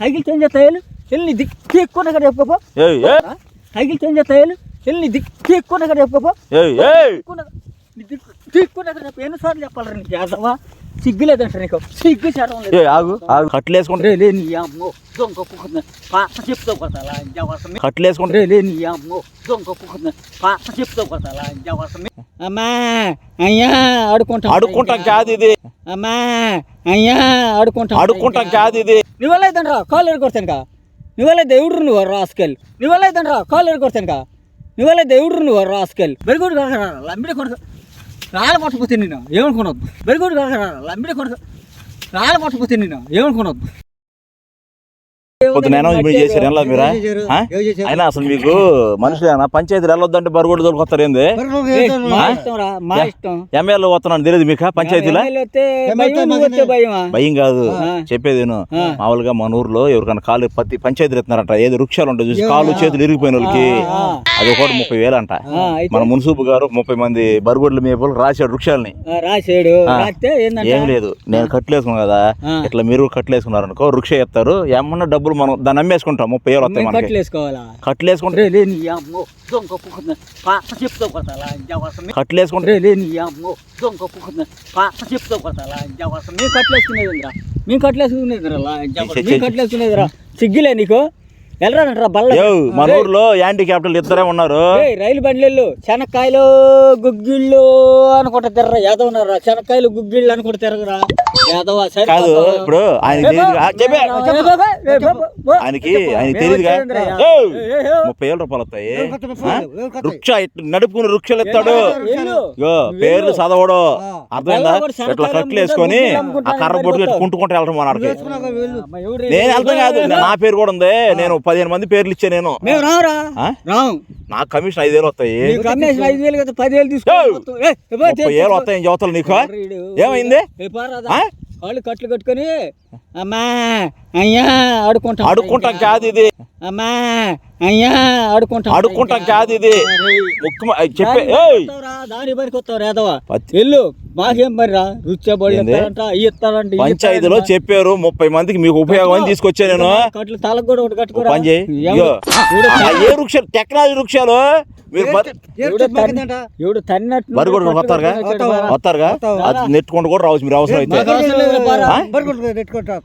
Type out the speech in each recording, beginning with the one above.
Cycle change చేస్తాయి వెళ్ళి? దిక్కు ఎక్కువ కదా చెప్పుకోపో సైకిల్ చేంజ్ చేస్తాయి వెళ్ళి? దిక్కు ఎక్కువ కదా చెప్పుకోపో దిక్కున చెప్పు. ఎన్నిసార్లు చెప్పాలి నీకు? యాదవా? సిగ్గులేదంట నీకు. సిగ్గు చేయడం లేదు. ఏయ్ ఆగు ఆగు. కట్లు వేసుకుంటే. రే లే నీ అమ్మో. దొంగ కుక్కున్న పాత చెప్తూ కొడతా ఇంజవర్సం కట్లు వేసుకుంటే. రే లే నీ అమ్మో. దొంగ కుక్కున్న పాత చెప్తూ కొడతా ఇంజవర్సం అమ్మా అయ్యా ఆడుకుంటా. కాదు ఇది. అమ్మా అయ్యా ఆడుకుంటా కాదు ఇది. నువ్వెళ్ళైతే రా కాలు ఎరగొడతాను కా నువ్వెళ్ళే దేవుడు నువ్వు రాసుకెళ్ళి నువ్వెళ్ళైతే రా కాల్ ఎరగొడతాను కా నువ్వెళ్ళే దేవుడు నువ్వు రాసుకెళ్ళి బెరుగుడు కాకరా లంబిడి కొడుకు రాళ్ళ పట్టుకుపోతే నేను ఏమనుకున్నావు బెరుగుడు కాకరా లంబిడి కొడుకు రాళ్ళ పట్టుకుపోతే నేను ఏమనుకున్నావు పొద్దున చేశారు ఎలా మీరా? అయినా అసలు మీకు మనుషులేనా? పంచాయతీలు వెళ్ళొద్దంటే బరుగుడు దొరికొస్తారు ఏంది? ఎమ్మెల్యే వస్తున్నాను తెలియదు మీకు పంచాయతీలో? భయం, కాదు. చెప్పేది. మామూలుగా మన ఊర్లో ఎవరికైనా కాలు పత్తి పంచాయతీలు ఎత్తున్నారంట. ఏదో వృక్షాలు ఉంటాయి చూసి కాళ్ళు చేతులు ఇరిగిపోయిన వాళ్ళకి. అది కూడా ముప్పై వేలు అంట ఆ, అయితే మన మున్సూపు గారు ముప్పై మంది బరుగుడ్ల మేపలు రాశాడు వృక్షాలని. రాశాడు. ఏం లేదు. నేను కట్లేసుకున్నాను కదా. ఇట్లా మీరు కట్లేసుకున్నారు అనుకో వృక్ష ఎత్తారు. ఏమన్నా డబ్బులు మనం దాన్ని అమ్మేసుకుంటాం. ముప్పై వేలు వస్తాయి మనకి. దొంగ కుక్కున్న పాత చెప్తూ కొడతా ఇంజవర్సం మేము కట్లేసుకునేదిరా మేము కట్లేసుకునేదిరా సిగ్గులే నీకు? వెళ్ళరానంటరా బల్ల మన ఊర్లో యాంటీ క్యాపిటల్ ఇద్దరే ఉన్నారు. రైలు బండ్లు శనక్కాయలు గుగ్గిళ్ళు అనుకుంటా తిర్రా యాదవ్ ఉన్నారా? శనక్కాయలు గుగ్గిళ్ళు అనుకుంటా తిరగరా? కాదు ఇప్పుడు ఆయన చెప్పే ఆయనకి ఆయన తెలియదుగా ముప్పై వేల రూపాయలు వస్తాయి? వృక్ష నడుపుకుని వృక్షాలు ఎత్తాడు పేర్లు చదవడు అర్థమైందా ఇట్లా కట్లు వేసుకొని ఆ కర్ర బొట్టు కట్టి కుంటుకుంటూ వెళ్ళడం మనకి నేను వెళ్తాం కాదు నా పేరు కూడా ఉంది నేను పదిహేను మంది పేర్లు ఇచ్చా నేను నాకు కమిషన్ ఐదు వేలు వస్తాయి నీకు కమ్మేసిన ఐదు వేలు కదా పదివేలు ఏయ్! తీసుకో ఏయ్, ఏ బా, ముప్పై వేలు వస్తాయి యువతలు నీకు. ఏమైంది కాళ్ళు కట్లు కట్టుకొని అమ్మా అయ్యా ఆడుకుంటాం. అడుక్కుంటాం కాదు ఇది. అమ్మా అయ్యా ఆడుకుంటాం. కాదు ఇది. ముక్కు చెప్పే ఏయ్! దాని పనికి వస్తావు రేదవా పత్తి- వెళ్ళు. మాకేం? ఇస్తారంట ఇవి పంచాయతీలో. చెప్పారు ముప్పై మందికి మీకు ఉపయోగం అని తీసుకొచ్చా నేను. కట్లు తలకు కూడా ఒకటి పని చేయి. ఆ ఏ వృక్షాలు? టెక్నాలజీ వృక్షాలు? మీరు ప- ఎవడు తన్ని- ఎవడు తన్నట్టు బరి కూడా వస్తారుగా? వస్తారుగా? అది నెట్టుకుంటూ కూడా రావచ్చు మీరు అవసరం అయితే?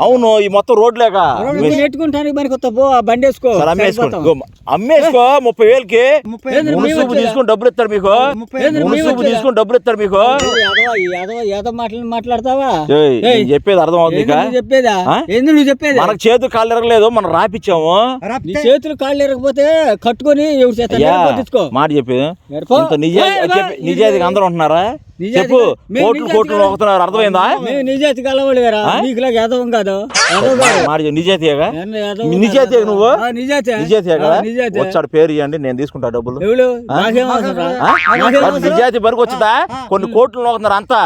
అవును ఈ మొత్తం రోడ్ లేక నువ్వు నెట్టుకుంటానికి పనికి బండి వేసుకో సరే అమ్మేసుకో ముప్పై వేలకి మునుసూపు? తీసుకుని డబ్బులు ఇస్తారు మీకు? మునుసూపు? తీసుకుని డబ్బులు ఇస్తారు మీకు? మాట్లాడతావా? ఏయ్, ఏయ్. నేను చెప్పేది అర్థం అవుతుంది చెప్పేదా? నువ్వు చెప్పేది? మనకు చేతు కాళ్ళు ఎరగలేదు మనం రాపిచ్చాము. నీ చేతులు కాళ్ళు ఎరగపోతే కట్టుకొని మాట చెప్పి ఎరపో. ఇంత నిజాయితీ ఏయ్, చెప్పి ఏయ్, నిజాయితీగా అందరూ ఉంటున్నారా? చెప్పు కోట్లు నిజాయితీగా- కోట్లు నొక్కుతున్నారు అర్థమైందా? మేము నిజాయితీ కలవాళ్ళు గారా? నీకులాగా యాదవం కాదు? యాదవ్ నిజాయితీగా కాదు. నువ్వు? నిజాయితీగా కదా? వచ్చాడు పేరు ఇవ్వండి నేను తీసుకుంటా డబ్బులు. మరి? నిజాయితీ బరికి వచ్చిందా? కొన్ని కోట్లు నొక్కుతున్నారు అంతా.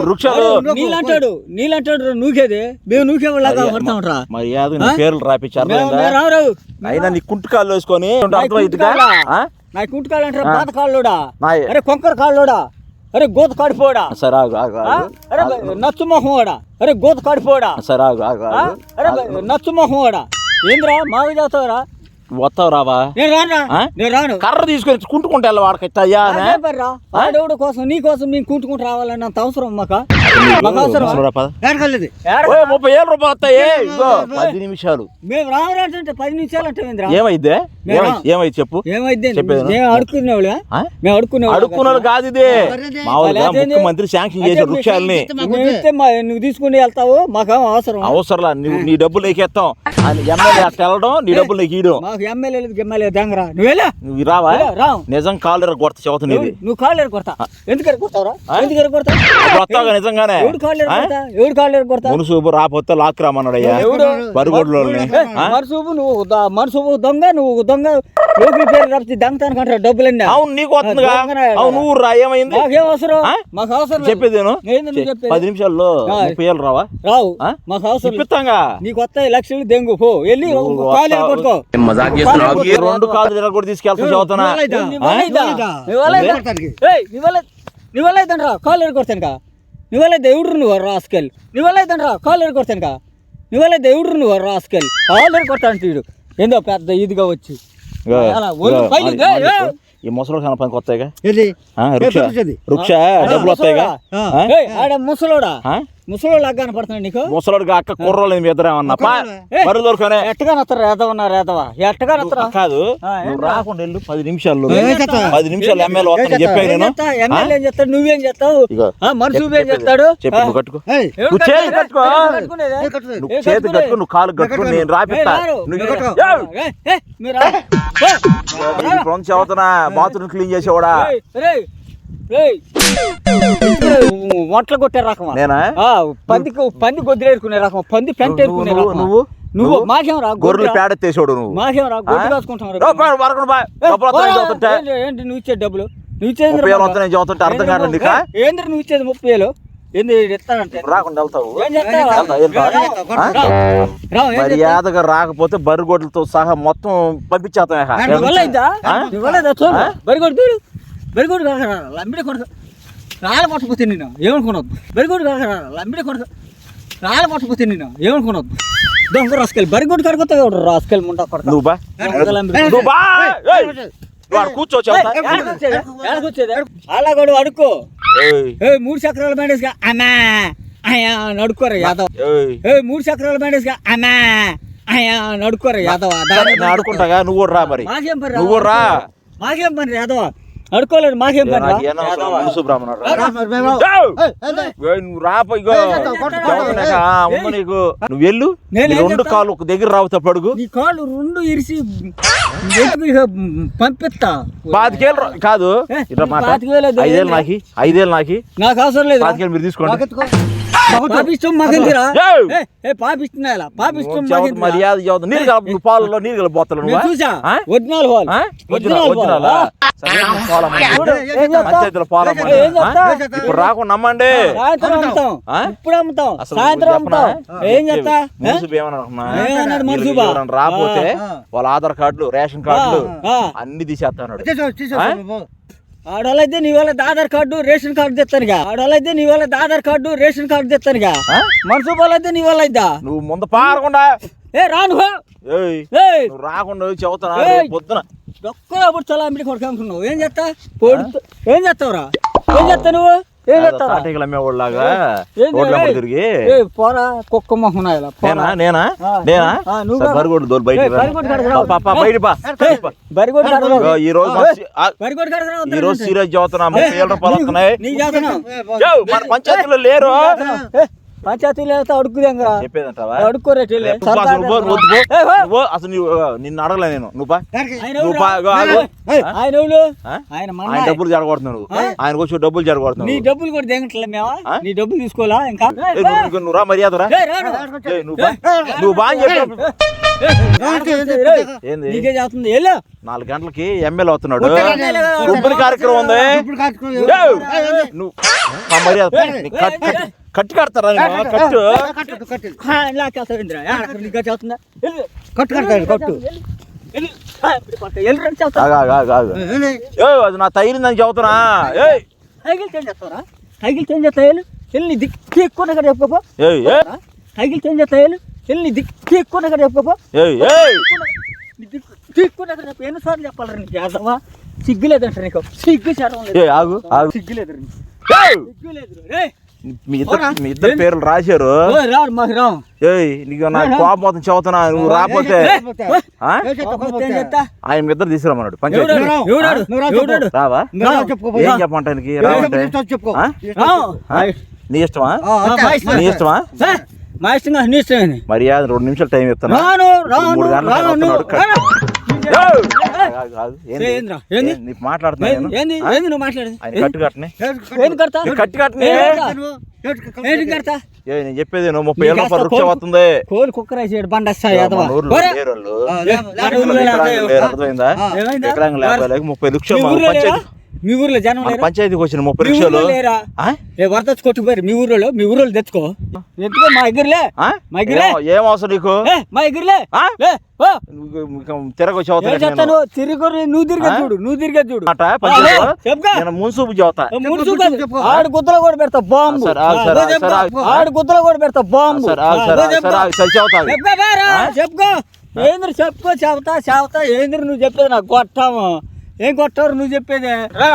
వృక్షాలు నీళ్ళంటాడు నీళ్ళంటాడు నూకేది. మేము నూకేవాళ్ళగా మరి యాదు నీ పేర్లు అర్థమైందా? రావు అయినా నీ కుంటు కాళ్ళు వేసుకొని? నా కుంటు కాళ్ళంటారా పాత కాళ్ళోడా? అరే కొంకర కాళ్ళోడా? అరే గోత కాడిపోడా? సరే అరే నచ్చు మొహం వాడా అరే గోత కాడిపోడా? సరే అరే నచ్చు మొహం వాడా ఏంద్రా మావి చేస్తావురా వస్తావు రావా నేను రానా? నేను రాను. కర్ర తీసుకొని కుంటుకుంటే వెళ్ళ వాడకైతే అయ్యా అనే. నాకేం పనిరా? వాడెవడు కోసం నీ కోసం మేము కుంటుకుంటూ రావాలని అంత అవసరం మాక? ముప్పై రూపాయలు వస్తాయి. పది నిమిషాలు. మేము రావాలంటే పది నిమిషాలు అంటే ఏమై- ఏమైంది చెప్పు? ఏమైంది? మేము? మేము అడుక్కున్నాడు కాదు ఇది. మామూలుగా? ముఖ్యమంత్రి శాంక్షన్ చేసే వృక్షాలని. నువ్వు తీసుకుని వెళ్తావు మాకు అవసరం? అవసరంలా. నువ్వు నీ డబ్బులు నీకేస్తాం అని ఎమ్మెల్యే అట్ట వెళ్ళడం నీ డబ్బులు నీకు ఇయడం మాకు ఎమ్మెల్యేలు ఎమ్మెల్యే దంగరా. నువ్వు వెళ్ళా. నువ్వు రావా రావు నిజం కాలు కొడత చెబుతుంది నువ్వు కాళ్ళు ఎరగొడతా ఎందుకు ఎరగొడతా అప్పుడు నిజంగానే ఎవడు కాళ్ళు ఎరగొడతా మునుసూపు రాపోతే లాక్ రామన్నాడయ్యా ఎవడు? బరుగోడ్లో మరుసూపు నువ్వు మరుసూపు దొంగ నువ్వు దొంగ. లోకి పేరు రప్చి దొంగతానికి అంటారు డబ్బులన్నీ. అవును నీకు వస్తుందిగా. అవును నువ్వు రా ఏమైంది? మాకేం అవసరం? మాకు అవసరం. చెప్పేది? పది నిమిషాల్లో. ముప్పై రావా? రావు? మాకు అవసరం. ఇప్పిస్తాంగా నీకు వస్తాయి లక్షలు దెంగు. పో వెళ్ళి వస్తావు. కొట్టుకో రెండు కాళ్ళు తిరగ కూడా తీసుకెళ్తా చదువుతున్నా. నువ్వెళ్ళైతే రా కాళ్ళు ఎరగొడతాను కా నువ్వెళ్ళైతే ఎవడు నువ్వు రాసుకెళ్ళి నువ్వెళ్ళైతే రా కాళ్ళు ఎరగొడతాను కా నువ్వెలా దేవుడు నువ్వు రాసుకెళ్ళి కాలర్ కొట్టాను తీడు ఏందో పెద్ద ఇదిగా వచ్చి. ఈ ముసలోడు కన్నా పనికి వస్తాయిగా? ఏది? ఆ, రుక్ష. పట్టుకొచ్చేది. రుక్ష డబ్బులు వస్తాయిగా? ముసలోడా? ముసలోడు లాగా కనపడుతున్నాడు నీకు? ముసలోడికి అక్క కుర్రోళ్ళు మీ ఇద్దరు ఏమన్నా? పా ఏయ్. బరువు దొరకనే. ఎట్టగా నత్తరు రేతవ ఉన్నా రేతవా ఎట్టగా నత్తరా? కాదు. నువ్వు? రాకుండా వెళ్ళు పది చేస్తావు? పది నిమిషాలు ఎమ్మెల్యే వస్తాను చెప్పాను నేను. ఎమ్మెల్యే ఏం చేస్తాడు నువ్వేం ఆ, మనిషి నువ్వేం చెప్పు, చేస్తాడు? చెప్పు కట్టుకో. నువ్వు చేతి? కట్టుకో. నువ్వు చేతి? కట్టుకో నువ్వు కాలు కట్టుకో నేను రాపిస్తా. నువ్వు మీరు అవుతున్నా బాత్రూమ్ క్లీన్ చేసేవాడా. వంటలు కొట్టే రకమా? నేనా? ఆ, పందికి పంది గొద్దులేరుకునే రకం పంది పెంట నువ్వు- ఏరుకునే నువ్వు- రకమా? నువ్వు నువ్వు? మాకేం రా గొర్రెలు పేడ ఎత్తేసాడు నువ్వు. మాకేం రా గొడ్డు? కాసుకుంటాం. ఏంటి- ఏంటి నువ్వు ఇచ్చే డబ్బులు? నువ్వు ఇచ్చేది చదువుతుంటే అర్థం కాదు ఏంద్ర నువ్వు ఇచ్చేది ముప్పై వేలు? ఏంది ఇస్తానంటే రాకుండా వెళ్తావు? మర్యాదగా రాకపోతే బర్రిగొడ్లతో సహా మొత్తం పంపించేస్తాం? బరిగొడ్డు చూడు. బరిగొడ్డు కాక. లంబిడి కొడక రాళ్ళ పట్టపోతే నేను ఏమనుకున్నావు? బరిగొడ్డు కాక రా. లంబిడి కొడక రాళ్ళ పట్టపోతే నేను ఏమనుకున్నావు? దొంగ రాసుకెళ్ళి బరిగొడ్డు కడుగుతావు ఎవడు? రాసుకెళ్ళి ముండా కొడక. నువ్వు? బా బా? అలా కూడా అడుక్కో. మూడు చక్రాల బండేసిగా అమ్మా అయ్యా నడుకోరా యాదవ్. ఏ మూడు చక్రాల బండేసిగా అమ్మా అయ్యా నడుకోరా యాదవ్ ఆడుకుంటాగా నువ్వు రా మరి. నువ్వు రా. మాకేం పని యాదవ అడుకోలేదు మాకేం పని రాపో నీకు నువ్వు వెళ్ళు. నేను రెండు? కాళ్ళు ఒక దగ్గర రావుతా పడుగు. నీ కాళ్ళు రెండు ఇరిసి పంపిస్తా. పాతికేళ్ళు కాదు. పాతికేలు అది ఐదేళ్ళు? నాకి ఐదేళ్ళు నాకి. నాకు అవసరం లేదు పాతికేళ్ళు మీరు తీసుకోండి. పాపిష్టం! ఏ, పాపిస్తున్నా ఇలా పాపిష్టం మాకెందుకురా? మర్యాద నువ్వు? పాలలో చూసా? ఒరిజినల్? ఒరిజినల్? ఇప్పుడు రాకుండా నమ్మండి? ఇప్పుడు అమ్ముతాం. సాయంత్రం? అమ్ముతాం. ఏం వీళ్ళు ఆధార్ కార్డులు రేషన్ కార్డులు. అన్ని తీసేస్తాడు ఆడవాళ్ళైతే నీ వాళ్ళ ఆధార్ కార్డు రేషన్ కార్డు తెస్తానుగా ఆడవాళ్ళైతే నీ వాళ్ళ ఆధార్ కార్డు రేషన్ కార్డు తెస్తానుగా ఆ? మనసు వాళ్ళైతే నీ వాళ్ళ అయిద్దా? నువ్వు ముందు పారకుండా. ఏ రాను రాకుండా చెబుతున్నా. రేపు పొద్దున. ఒక్కరు అప్పుడు చాలా అంబడి కొడుకు అనుకున్నావు. ఏం చేస్తా ఏం చేస్తావురా ఏం చేస్తావు నువ్వు? ఏం. తిరిగి. పోరా కుక్క మొహం ఇలా నేనా నేనా? ఆ, నేనా? ఆ, నువ్వు సరే, రా. బరిగొడ్డు దోలు బయట. బయట ఈ రోజు ఈ రోజు సీరియస్ చదువుతున్నా ముప్పై ఏళ్ళ రూపాయలు వస్తున్నాయి పంచాయతీలో లేరు. పంచాయతీలో వెళ్తే అడుక్కుదేంగరా చెప్పేదంటావా అడుక్కోరేటి నువ్వు పా, అసలు నిన్ను అడగలే నేను. నువ్వు ఆయన ఎవరు? ఆయన? ఆయన ఆయన డబ్బులు జరగొడుతున్నావు నువ్వు ఆయనకు వచ్చి డబ్బులు నీ జరగొడుతున్నావు డబ్బులు కూడా దేగట్లే మేమా ఆ? నీ డబ్బులు తీసుకోవాలా ఇంకా? ఏయ్, నువ్వు- రా మర్యాద రా నువ్వు చెప్పి. నాలుగు గంటలకి ఎమ్మెల్యే అవుతున్నాడు. కార్యక్రమం ఉంది. నువ్వు మర్యాద. కట్టి కడతారా? కట్టు కట్టు, కడతాడు, కట్టు. అది నా చెబుతున్నా ఏయ్ సైకిల్ చేంజ్ చేస్తావరా? సైకిల్ చేంజ్ చేస్తా వెళ్ళు. దిక్కు ఎక్కువ ఇక్కడ చెప్పుకోపో చేంజ్ చేస్తా వెళ్ళు. దిక్కు ఎక్కువ ఇక్కడ చెప్పుకోపో దిక్కు చెప్పు ఎన్నిసార్లు చెప్పాలరా నీకు? చేద్దామా సిగ్గు లేదంట నీకు. సిగ్గు చేయడం లేదు. మీ ఇద్దరు మీ ఇద్దరు పేర్లు రాశారు? ఏయ్ నీకు నా కోపం మొత్తం చెబుతున్నా నువ్వు రాకపోతే. ఆయన మీ ఇద్దరు తీసుకురమ్మన్నాడు పంచాయతీ? రావు. ఏం ఏం రావంటే? నీ ఇష్టమా. నీ ఇష్టమా? ఏ, మా ఇష్టంగా నీ ఇష్టమే మర్యాద రెండు నిమిషాలు టైం రాను మూడు గంటలకు రాను వస్తున్నాడు. రాను. ఏయ్! ఆగు, ఆగు. ఏంది? ఏంద్రా? ఏంది? ఏం? నీకు మాట్లాడుతున్నా ఏంది నేను ఏంది ఆ? ఏంది నువ్వు మాట్లాడేది ఆయన కట్టు కట్టని ఏంది కడతా ఏ, కట్టు కట్టని ఏంది ఏంటి కడతా? నువ్వు? ఏంటి కట్టు? ఏంది కడతా ఏ నేను చెప్పేది నువ్వు ముప్పై ఏళ్ళ నీకు రూపాయలు వస్తుంది కోలు కుక్కర్ వేసాడు బండ ముప్పై లక్షలు మీ ఊర్లో జనం మన పంచాయతీకి వచ్చిన ముప్పై మీ రిక్షాలు లేరా? ఆ? ఏ వరద కొట్టుకుపోయారు. మీ ఊర్లో మీ ఊర్లో తెచ్చుకో. ఎందుకో? మా దగ్గరలే. ఆ? మా దగ్గరలే. ఏం- ఏం అవసరం నీకు? ఏ, మా దగ్గరలే. ఆ? ఓ. ఏం చెప్తాను తిరిగి నువ్వు తిరిగే ఆ? చూడు నువ్వు తిరిగే చూడు. మాట? పంచాయతీలో చెప్పుకో. నేను మున్సూపు చదువుతా. చెప్పు. ఆడు గుద్దలో కూడా పెడతా బాంబు. సరే, ఆగు, సరే, అదో ఆగు, చెప్పుకో. సరే, ఆగు. ఆడు గుద్దలో కూడా పెడతా బాంబు. సరే, ఆగు, సరే, అదో ఆగు, చెప్పుకో. సరే, ఆగు, సరే, చెబుతా. చెప్పుకో బారా, చెప్పుకో. ఏంద్ర చెప్పుకో చెబుతా చెబుతా. ఏంద్ర నువ్వు చెప్పేది నాకు కొట్టాము. ఏం కొట్టారు? నువ్వు చెప్పేది. రా.